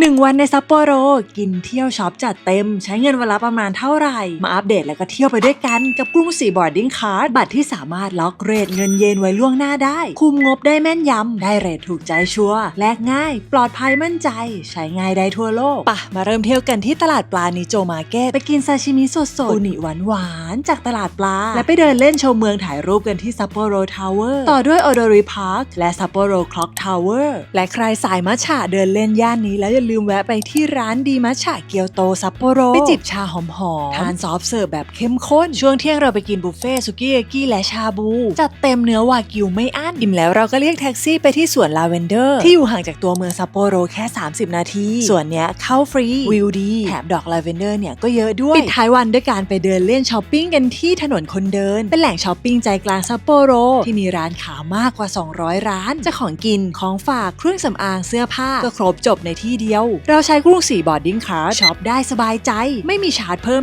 หนึ่งวันในซัปโปโร กินเที่ยวช็อปจัดเต็ม ใช้เงินวันละประมาณเท่าไหร่ มาอัปเดตแล้วก็เที่ยวไปด้วยกันกับกรุงศรีบอร์ดดิ้งคาร์ดบัตรที่สามารถล็อกเรทเงินเยนไว้ล่วงหน้าได้ คุมงบได้แม่นยำ ได้เรทถูกใจชัวร์แลกง่าย ปลอดภัยมั่นใจ ใช้ง่ายได้ทั่วโลกปะมาเริ่มเที่ยวกันที่ตลาดปลานิโจมาเก็ตไปกินซาชิมิสดๆอุนิหวานหวานๆจากตลาดปลา และไปเดินเล่นชมเมืองถ่ายรูปกันที่ซัปโปโรทาวเวอร์ต่อด้วยโอโดริพาร์คและซัปโปโรคล็อกทาวเวอร์และใครสายมัชฉะเดินเล่นย่านนี้แล้วอย่าลืมแวะไปที่ร้านดีมัชฉะเกียวโตซัปโปโรไปจิบชาหอมๆทานซอฟเสิร์ฟแบบเข้มข้น ช่วงเที่ยงเราไปกินบุฟเฟ่สุกี้ยากิและชาบู จัดเต็มเนื้อวากิวไม่อั้นอิ่มแล้วเราก็เรียกแท็กซี่ไปที่สวนลาเวนเดอร์ ที่อยู่ห่างจากตัวเมืองซัปโปโรแค่ 30 นาทีสวนเนี้ยเข้าฟรีวิวดีแถมดอกลาเวนเดอร์เนี่ยก็เยอะด้วยปิดท้ายวันด้วยการไปเดินเล่นช้อปปิ้งกันที่ถนนคนเดิน เป็นแหล่งช้อปปิ้งใจกลางซัปโปโรที่มีร้านขามากกว่า 200 ร้านจะของกินของฝากเครื่องสำอางเสื้อผ้าก็ครบจบในที่เดียวเราใช้กรุงศรีบอร์ดดิ้งคาร์ช็อปได้สบายใจ ไม่มีชาร์จเพิ่ม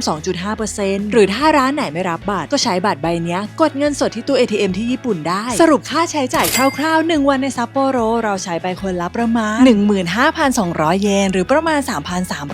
2.5%หรือถ้าร้านไหนไม่รับบัตรก็ใช้บัตรใบนี้กดเงินสดที่ตู้ ATM ที่ญี่ปุ่นได้ สรุปค่าใช้จ่ายคร่าวๆ 1 วันในซัปโปโร เราใช้ไปคนละประมาณ 15,200 เยน หรือประมาณ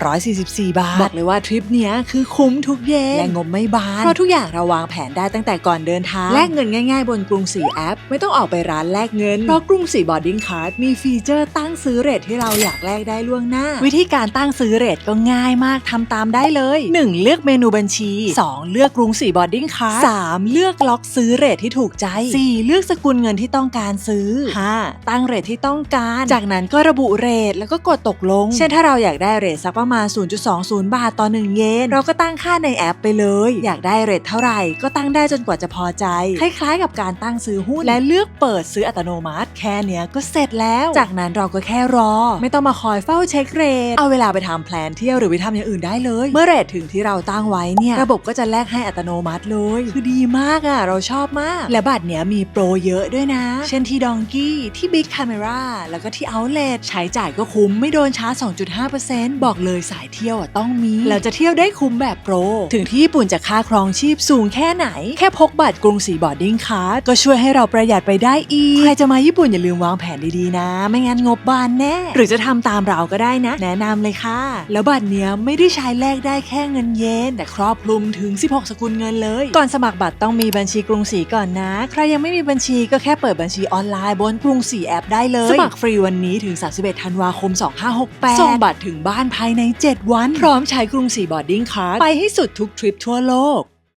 3,344 บาท บอกเลยว่าทริปเนี้ยคือคุ้มทุกเยนและงบไม่บานเพราะทุกอย่างเราวางแผนได้ตั้งแต่ก่อนเดินทางแลกเงินง่ายๆ บนกรุงศรีแอป ไม่ต้องออกไปร้านแลกเงินเพราะกรุงศรีบอร์ดดิ้งคาร์ดมีฟีเจอร์ตั้งซื้อเรทที่เราอยากแลกได้ล่วงหน้า วิธีการตั้งซื้อเรทก็ง่ายมากทำตามได้เลย 1. เลือกเมนูบัญชี 2. เลือกกรุงศรีบอร์ดดิ้งคาร์ด 3. เลือกล็อกซื้อเรทที่ถูกใจ 4. เลือกสกุลเงินที่ต้องการซื้อ 5. ตั้งเรทที่ต้องการ จากนั้นก็ระบุเรทแล้วก็กดตกลง เช่นถ้าเราอยากได้เรทสักประมาณ 0.20 บาทต่อ1เยน เราก็ตั้งค่าในแอปไปเลย อยากได้เรทเท่าไหร่ ก็ตั้งได้จนกว่าจะพอใจ คล้ายๆ กับการตั้งซื้อหุ้นและเลือกเปิดซื้ออัตโนมัติ แค่เนี้ยก็เสร็จแล้ว จากนั้นเราก็แค่รอ ไม่ต้องมาคอยเฝ้าเช็คเรทเอาเวลาไปทำแพลนเที่ยวหรือไปทำอย่างอื่นได้เลย เมื่อเรทถึงที่เราตั้งไว้เนี่ยระบบก็จะแลกให้อัตโนมัติเลยคือดีมากอะ เราชอบมาก และบัตรเนี้ยมีโปรเยอะด้วยนะ เช่นที่ดองกี้ที่บิ๊กคาเมราแล้วก็ที่เอาเลทใช้จ่ายก็คุ้มไม่โดนชาร์จ2.5%บอกเลยสายเที่ยวอะต้องมีแล้วจะเที่ยวได้คุ้มแบบโปร ถึงที่ญี่ปุ่นจะค่าครองชีพสูงแค่ไหน แค่พกบัตรกรุงศรีบอร์ดดิ้งคาร์ดก็ช่วยให้เราประหยัดไปได้อีกใครจะมาญี่ปุ่นอย่าลืมวางแผนดีๆนะ ไม่งั้นงบบานแน่ หรือจะทำตามเราก็ได้นะ แนะนำเลยค่ะ แล้วบัตรเนี้ยไม่ได้ใช้แลกได้แค่เงินเยน แต่ครอบคลุมถึง 16 สกุลเงินเลย ก่อนสมัครบัตรต้องมีบัญชีกรุงศรีก่อนนะ ใครยังไม่มีบัญชีก็แค่เปิดบัญชีออนไลน์บนกรุงศรีแอปได้เลย สมัครฟรีวันนี้ถึง 31 ธันวาคม 2568ส่งบัตรถึงบ้านภายใน 7 วัน พร้อมใช้กรุงศรีบอร์ดดิ้งคาร์ดไปให้สุดทุกทริปทั่วโลก